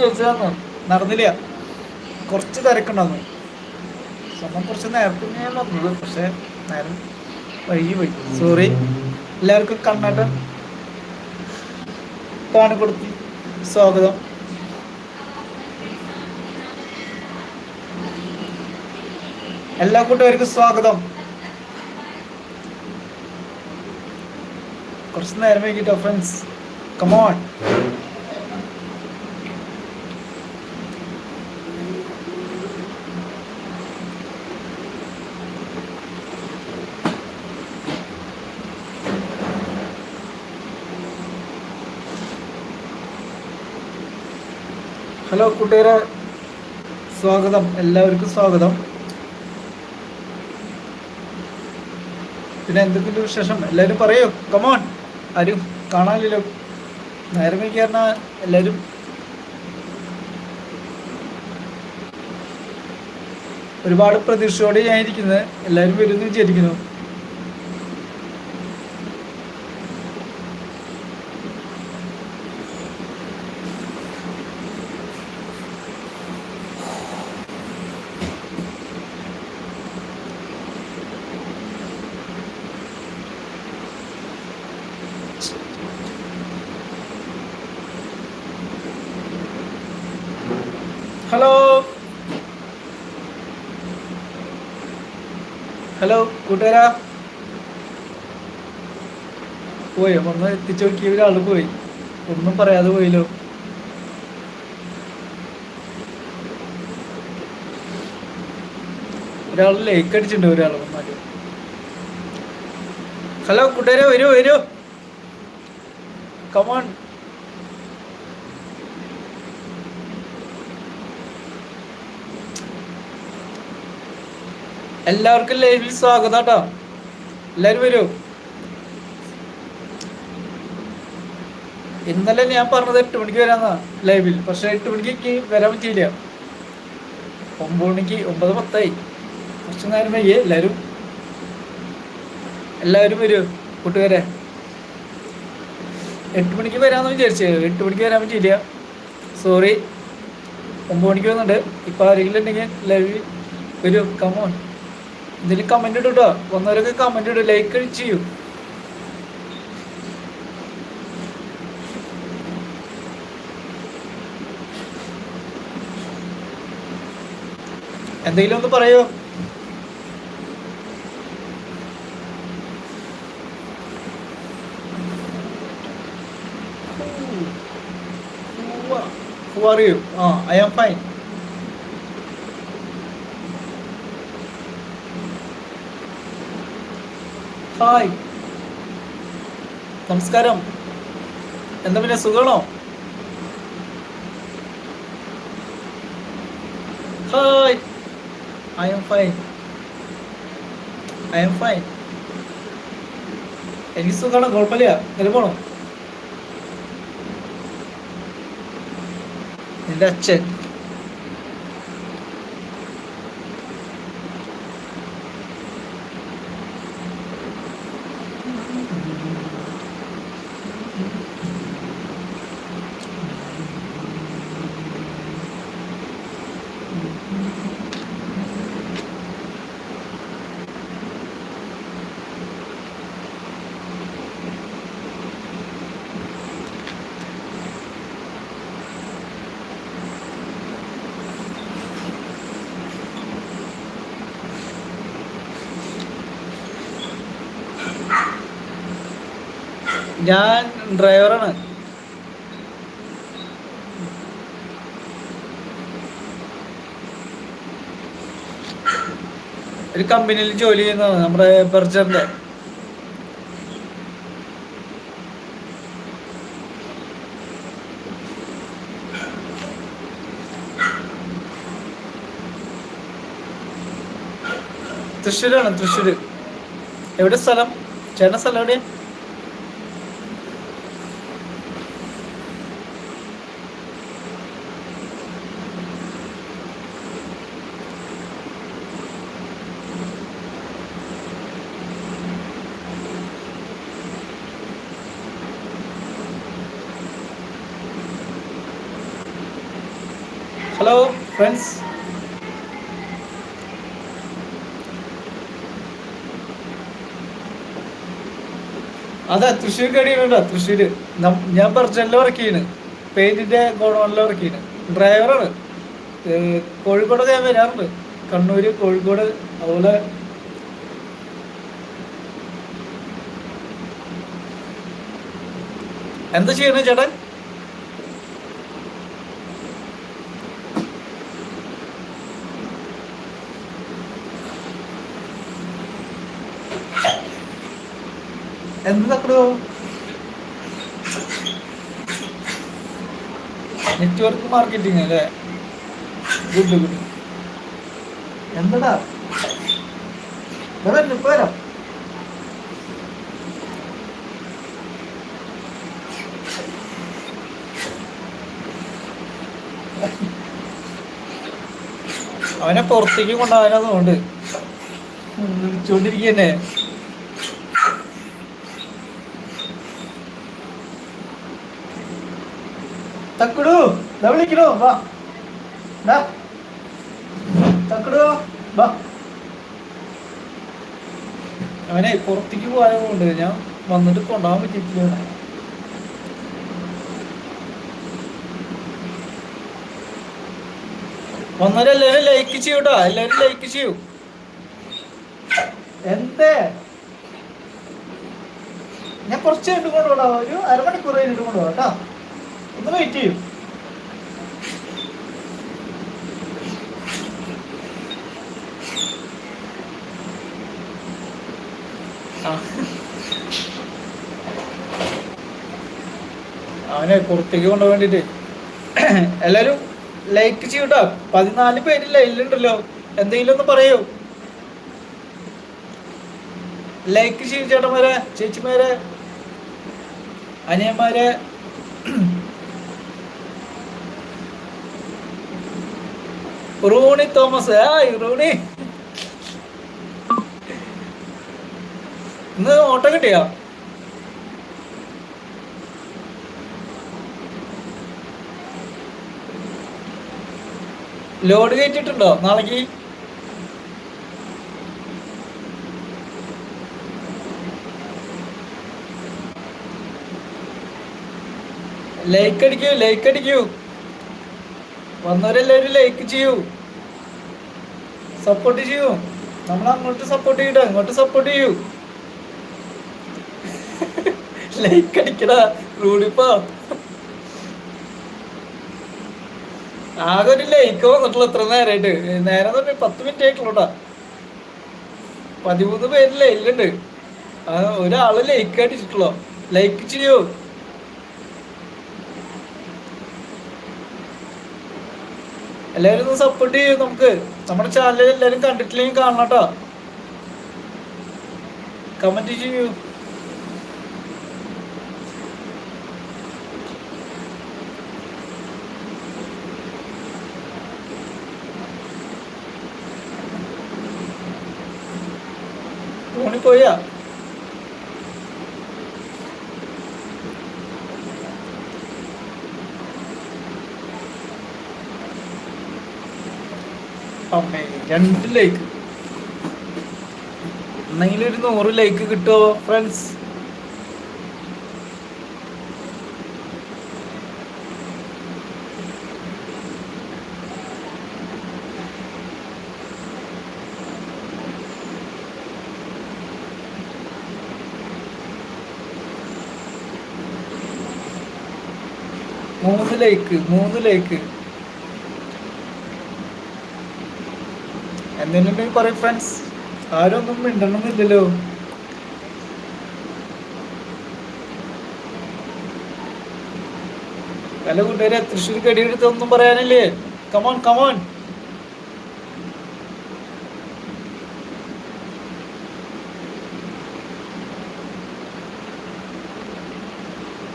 ചോദിച്ചതാന്ന് നടന്നില്ല. കുറച്ച് തിരക്കുണ്ടായിരുന്നു. സമയം കുറച്ച് നേരത്തെ ഞാൻ വന്നത്. പക്ഷെ നേരം വൈകി പോയി. സോറി എല്ലാവർക്കും കണ്ണാട്ടം. കാണിക്കൊടുത്തി സ്വാഗതം. എല്ലാ കൂട്ടുകാർക്കും സ്വാഗതം. കുറച്ച് നേരം വൈകിട്ടോ ഫ്രണ്ട്സ് കമോൺ ഹലോ കൂട്ടുകാരെ സ്വാഗതം. എല്ലാവർക്കും സ്വാഗതം. പിന്നെ എന്തൊക്കെയുണ്ട് വിശേഷം? എല്ലാവരും പറയൂ. കമോൺ ആരും കാണാനില്ലല്ലോ. നേരം കഴിക്കാരണ എല്ലാവരും ഒരുപാട് പ്രതീക്ഷയോടെ ഞാൻ ഇരിക്കുന്നത് എല്ലാവരും വരുമെന്ന് വിചാരിക്കുന്നു ഹലോ ഹലോ കൂട്ടുകാരാ. പോയി ഒന്ന് എത്തിച്ചു നോക്കിയ ഒരാൾ പോയി. ഒന്നും പറയാതെ പോയില്ലോ. ഒരാൾ ലേക്ക് അടിച്ചിട്ടുണ്ട് ഒരാൾ ഹലോ കൂട്ടുകാരെ വരൂ വരൂ. കമോൺ എല്ലാവർക്കും ലൈവിൽ സ്വാഗതം കേട്ടോ എല്ലാവരും വരൂ. ഇന്നലെ ഞാൻ പറഞ്ഞത് എട്ട് മണിക്ക് വരാന്നാ ലൈവിൽ. പക്ഷെ എട്ട് മണിക്ക് വരാൻ പറ്റിയില്ല. ഒമ്പത് മണിക്ക് ഒമ്പത് പത്തായി. കുറച്ച് നേരം വൈകി. എല്ലാവരും എല്ലാവരും വരൂ. കൂട്ടുകാരെ. എട്ട് മണിക്ക് വരാമെന്ന് വിചാരിച്ചു. എട്ട് മണിക്ക് വരാൻ പറ്റിയില്ല. സോറി ഒമ്പത് മണിക്ക് വന്നിട്ടുണ്ട്. ഇപ്പം ആരെങ്കിലും ഉണ്ടെങ്കിൽ ലൈവ് വരൂ. കമോൺ ഇതിൽ കമന്റ് ഇടും കേട്ടോ വന്നവരൊക്കെ കമന്റ് ഇടും. ലൈക്ക് ചെയ്യൂ. എന്തെങ്കിലും ഒന്ന് പറയോ? Are you? Ah I am fine. Hi. നമസ്കാരം. എന്താ പിന്നെ സുഖമാണോ? Hi. I'm fine I'm fine എനിക്ക് സുഖമാണ് കുഴപ്പമില്ല. ഇങ്ങനെ പോണോ. നിന്റെ അച്ഛൻ. ഞാൻ ഡ്രൈവറാണ്. ഒരു കമ്പനിയിൽ ജോലി ചെയ്യുന്നതാണ് നമ്മുടെ ബർജറിന്റെ തൃശ്ശൂരാണ് തൃശ്ശൂര്. എവിടെ സ്ഥലം? ചേട്ടൻ സ്ഥലം എവിടെയാ? ഹലോ ഫ്രണ്ട്സ് അതെ തൃശ്ശൂർ കടിയുണ്ടോ തൃശ്ശൂര്. ഞാൻ ബർജനിൽ വർക്ക് ചെയ്യണ്. പെയിന്റിന്റെ ഗോഡൗണിൽ വർക്ക് ചെയ്യണ്. ഡ്രൈവറാണ് കോഴിക്കോട് ഞാൻ വരാറുണ്ട്. കണ്ണൂര് കോഴിക്കോട് അതുപോലെ എന്താ ചെയ്യണേ ചേട്ടൻ എന്ത് തക്കടോ നെറ്റ്വർക്ക് മാർക്കറ്റിംഗ് അല്ലേ? ഗുഡ് ഗുഡ് എന്താടാ? വരാം ഇപ്പൊ വരാം അവനെ പുറത്തേക്ക് കൊണ്ടുപോകാനതുകൊണ്ട് വിളിച്ചോണ്ടിരിക്കന്നെ. തക്കുടു ദാ വിളിക്കണോ വാ. ദാ. തക്കുടു വാ. അവനെ പുറത്തേക്ക് പോകാനുണ്ട് ഞാൻ വന്നിട്ട് കൊണ്ടുപോകാൻ പറ്റിയിട്ടില്ല. വന്നാലും എല്ലാവരും ലൈക്ക് ചെയ്യൂട്ടോ എല്ലാവരും ലൈക്ക് ചെയ്യൂ. എന്തേ? ഞാൻ കുറച്ച് കഴിഞ്ഞിട്ട് കൊണ്ടുപോടാ. ഒരു അരമണിക്കൂർ കഴിഞ്ഞിട്ട് കൊണ്ടുപോകാം കേട്ടോ ഒന്ന് വെയിറ്റ് ചെയ്യും. അവനെ പുറത്തേക്ക് കൊണ്ടുപോകാൻ വേണ്ടിട്ട് എല്ലാരും ലൈക്ക് ചെയ്യൂട്ടോ. പതിനാല് പേര് ലൈനിലുണ്ടല്ലോ എന്തെങ്കിലും ഒന്ന് പറയൂ. ലൈക്ക് ചെയ്യും ചേട്ടന്മാരെ ചേച്ചിമാരെ അനിയന്മാരെ. റൂണി തോമസ്. ആ റൂണി. ഇന്ന് ഓട്ടം കിട്ടിയോ? ലോഡ് കയറ്റിട്ടുണ്ടോ നാളേക്ക്? ലൈക്ക് അടിക്കൂ ലൈക്ക് അടിക്കൂ. വന്നവരെല്ലാവരും ലൈക്ക് ചെയ്യൂ. സപ്പോർട്ട് ചെയ്യൂ. നമ്മൾ അങ്ങോട്ട് സപ്പോർട്ട് ചെയ്യട്ടെ അങ്ങോട്ട് സപ്പോർട്ട് ചെയ്യൂ. ലൈക്ക് അടിക്കടാ റൂഡിപ്പോ. ആകെ ഒരു ലൈക്ക് വന്നിട്ടുള്ളൂ എത്ര നേരമായിട്ട് നേരം തന്നെ പത്ത് മിനിറ്റ് ആയിട്ടുള്ളൂട്ടാ. പതിമൂന്ന് പേര് ലൈലുണ്ട് ഒരാൾ ലൈക്ക് അടിച്ചിട്ടുള്ളോ. ലൈക്ക് ചെയ്യൂ. എല്ലാവരും ഒന്ന് സപ്പോർട്ട് ചെയ്യും നമുക്ക്. നമ്മുടെ ചാനൽ എല്ലാവരും കണ്ടിട്ടില്ലെങ്കിൽ കാണണം കേട്ടോ. കമന്റ് ചെയ്യൂ. പോയാ? അമ്മേ രണ്ട് ലൈക്ക് എന്നെങ്കിലും ഒരു നൂറ് ലൈക്ക് കിട്ടുമോ ഫ്രണ്ട്സ് മൂന്ന് ലൈക്ക് മൂന്ന് ലൈക്ക് എന്തെങ്കിലും കുറേ ഫ്രണ്ട്സ് ആരും ഒന്നും മിണ്ടണമെന്നില്ലല്ലോ പല കൂട്ടുകാരെ തൃശ്ശൂർ കടിയെടുത്ത് ഒന്നും പറയാനില്ലേ? കമോൺ കമോൺ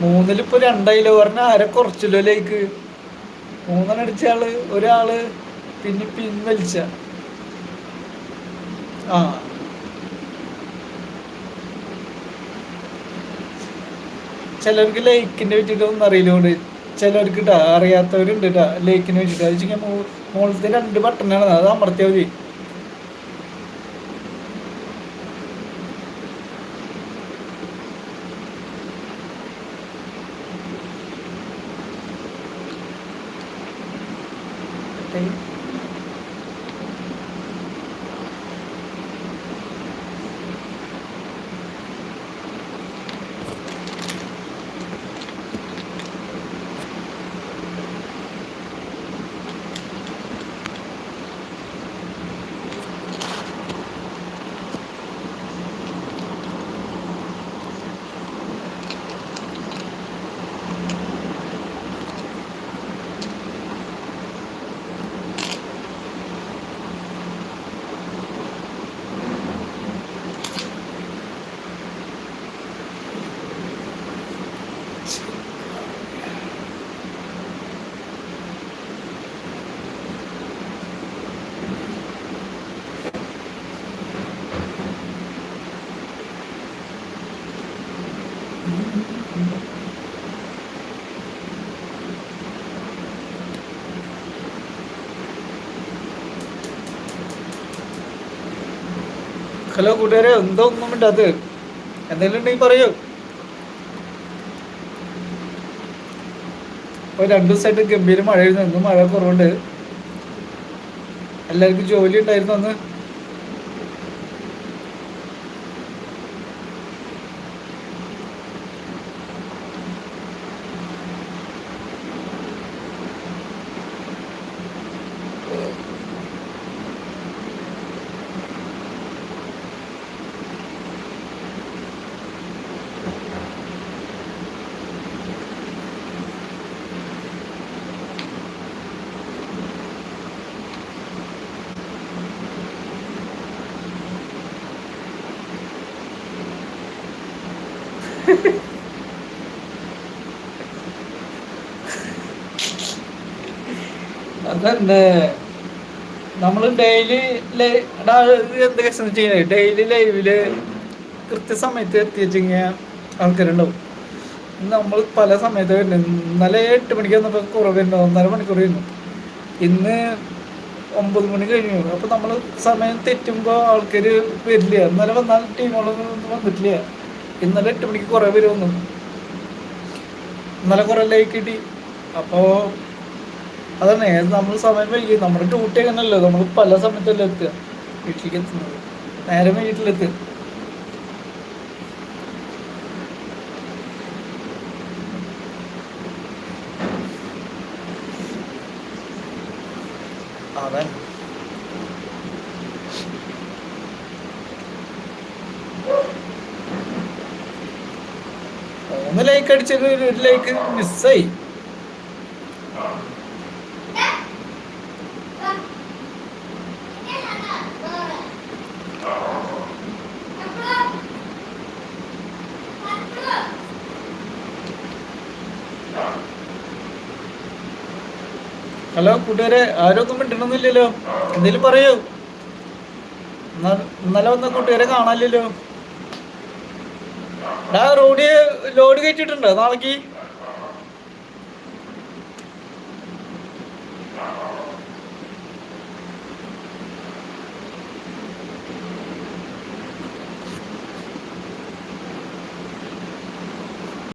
മൂന്നിലിപ്പോ രണ്ടായില്ലോ? പറഞ്ഞ ആരെ കുറച്ചല്ലോ ലൈക്ക് മൂന്നെണ്ണം അടിച്ച ഒരാൾ പിന്നെ പിൻവലിച്ച ആ. ചിലർക്ക് ലൈക്കിന്റെ പറ്റിയിട്ട് ഒന്നും അറിയില്ലോണ്ട് ചിലർക്ക് അറിയാത്തവരുണ്ട് ലേക്കിനെ ലേക്കിന് വെച്ചിട്ട്. അത് വെച്ചാൽ മുകളിലത്തെ രണ്ട് ബട്ടണാണ് അത് അമർത്തിയാൽ മതി. ഹലോ കൂട്ടുകാരെ എന്തോ ഒന്നും മിണ്ടാത്തത് എന്തെങ്കിലും ഉണ്ടെങ്കിൽ പറയൂ. ഒരു രണ്ടു ദിവസമായിട്ട് ഗംഭീര മഴയായിരുന്നു. ഇന്ന് മഴ കുറവുണ്ട്. എല്ലാവർക്കും ജോലി ഉണ്ടായിരുന്നു അന്ന്. അതന്നെ നമ്മൾ ഡെയിലി എന്ത് ചെയ്യുന്നത് ഡെയിലി ലൈവിൽ കൃത്യസമയത്ത് എത്തി വെച്ചിങ്ങനെ ആൾക്കാരുണ്ടാവും. നമ്മൾ പല സമയത്ത് വരുന്നത് ഇന്നലെ എട്ട് മണിക്ക് വന്നപ്പോൾ കുറവ് വരുന്നു ഒന്നര മണിക്കൂർ വരുന്നു. ഇന്ന് ഒമ്പത് മണി കഴിഞ്ഞു. അപ്പോൾ നമ്മൾ സമയം തെറ്റുമ്പോൾ ആൾക്കാർ വരില്ല. ഇന്നലെ വന്നാൽ ടീമുകളൊന്നും വന്നിട്ടില്ല. ഇന്നലെ എട്ട് മണിക്ക് കുറേ പേര് വന്നു ഇന്നലെ കുറേ ലൈക്ക് കിട്ടി. അപ്പോൾ അതാണ് നമ്മൾ സമയം വൈകി. നമ്മുടെ ഡ്യൂട്ടി അങ്ങനല്ലോ നമ്മൾ പല സമയത്തല്ലേ എത്തുക. വീട്ടിലേക്ക് എത്തുന്നത്. നേരെ വീട്ടിലെത്തുക മൂന്ന് ലൈക്ക് അടിച്ചത് ഒരു ലൈക്ക് മിസ്സായി ഹലോ കൂട്ടുകാരെ ആരും ഒന്നും എന്തേലും പറയൂ. ഇന്നലെ വന്ന കൂട്ടുകാരെ കാണാനില്ലല്ലോ. ഡാ റോഡ് ലോഡ് കയറ്റിട്ടുണ്ടോ നാളേക്ക്